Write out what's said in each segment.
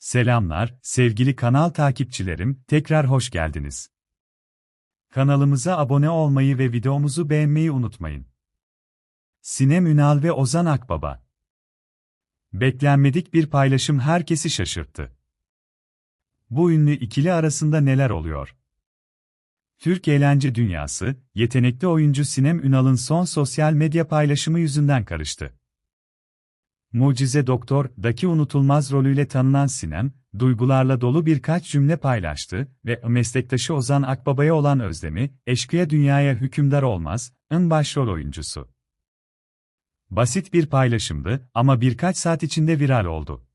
Selamlar, sevgili kanal takipçilerim, tekrar hoş geldiniz. Kanalımıza abone olmayı ve videomuzu beğenmeyi unutmayın. Sinem Ünal ve Ozan Akbaba Beklenmedik bir paylaşım herkesi şaşırttı. Bu ünlü ikili arasında neler oluyor? Türk eğlence dünyası, yetenekli oyuncu Sinem Ünal'ın son sosyal medya paylaşımı yüzünden karıştı. Mucize Doktor'daki unutulmaz rolüyle tanınan Sinem, duygularla dolu birkaç cümle paylaştı ve meslektaşı Ozan Akbaba'ya olan özlemi, eşkıya dünyaya hükümdar olmaz, ın başrol oyuncusu. Basit bir paylaşımdı ama birkaç saat içinde viral oldu.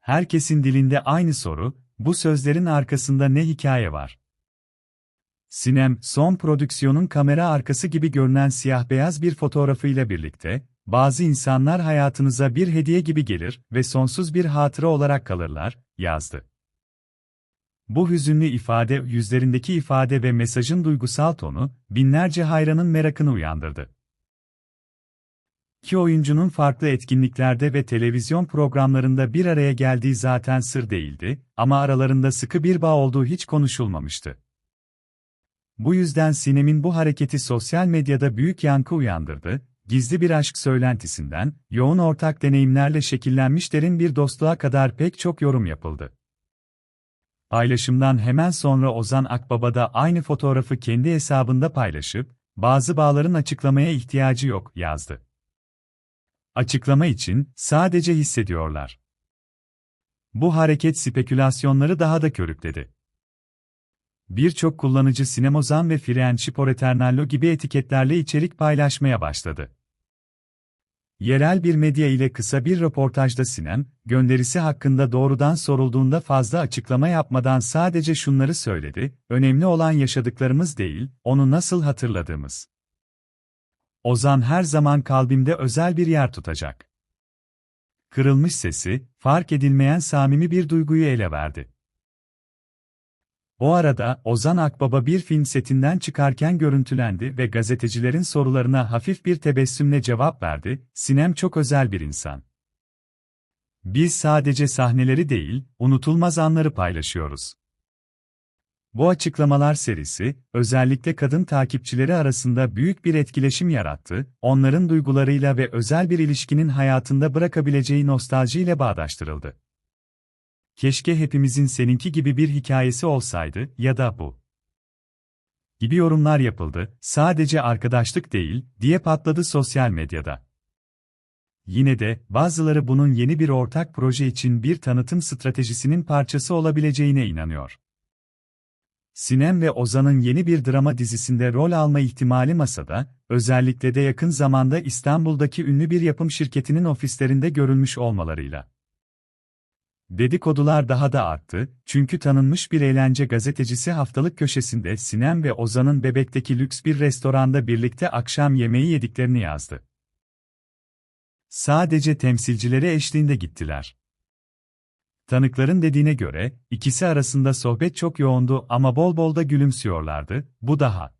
Herkesin dilinde aynı soru, bu sözlerin arkasında ne hikaye var? Sinem, son prodüksiyonun kamera arkası gibi görünen siyah-beyaz bir fotoğrafıyla birlikte, bazı insanlar hayatınıza bir hediye gibi gelir ve sonsuz bir hatıra olarak kalırlar, yazdı. Bu hüzünlü ifade, yüzlerindeki ifade ve mesajın duygusal tonu, binlerce hayranın merakını uyandırdı. Ki oyuncunun farklı etkinliklerde ve televizyon programlarında bir araya geldiği zaten sır değildi, ama aralarında sıkı bir bağ olduğu hiç konuşulmamıştı. Bu yüzden Sinem'in bu hareketi sosyal medyada büyük yankı uyandırdı, gizli bir aşk söylentisinden, yoğun ortak deneyimlerle şekillenmiş derin bir dostluğa kadar pek çok yorum yapıldı. Paylaşımdan hemen sonra Ozan Akbaba da aynı fotoğrafı kendi hesabında paylaşıp, bazı bağların açıklamaya ihtiyacı yok, yazdı. Açıklama için, sadece hissediyorlar. Bu hareket spekülasyonları daha da körükledi. Birçok kullanıcı Sinemozan ve Friendship Eternallo gibi etiketlerle içerik paylaşmaya başladı. Yerel bir medya ile kısa bir röportajda Sinem, gönderisi hakkında doğrudan sorulduğunda fazla açıklama yapmadan sadece şunları söyledi, önemli olan yaşadıklarımız değil, onu nasıl hatırladığımız. Ozan her zaman kalbimde özel bir yer tutacak. Kırılmış sesi, fark edilmeyen samimi bir duyguyu ele verdi. O arada, Ozan Akbaba bir film setinden çıkarken görüntülendi ve gazetecilerin sorularına hafif bir tebessümle cevap verdi, Sinem çok özel bir insan. Biz sadece sahneleri değil, unutulmaz anları paylaşıyoruz. Bu açıklamalar serisi, özellikle kadın takipçileri arasında büyük bir etkileşim yarattı, onların duygularıyla ve özel bir ilişkinin hayatında bırakabileceği nostaljiyle bağdaştırıldı. Keşke hepimizin seninki gibi bir hikayesi olsaydı ya da bu. Gibi yorumlar yapıldı, sadece arkadaşlık değil, diye patladı sosyal medyada. Yine de, bazıları bunun yeni bir ortak proje için bir tanıtım stratejisinin parçası olabileceğine inanıyor. Sinem ve Ozan'ın yeni bir drama dizisinde rol alma ihtimali masada, özellikle de yakın zamanda İstanbul'daki ünlü bir yapım şirketinin ofislerinde görülmüş olmalarıyla. Dedikodular daha da arttı, çünkü tanınmış bir eğlence gazetecisi haftalık köşesinde Sinem ve Ozan'ın Bebek'teki lüks bir restoranda birlikte akşam yemeği yediklerini yazdı. Sadece temsilcileri eşliğinde gittiler. Tanıkların dediğine göre, ikisi arasında sohbet çok yoğundu ama bol bol da gülümsüyorlardı, bu daha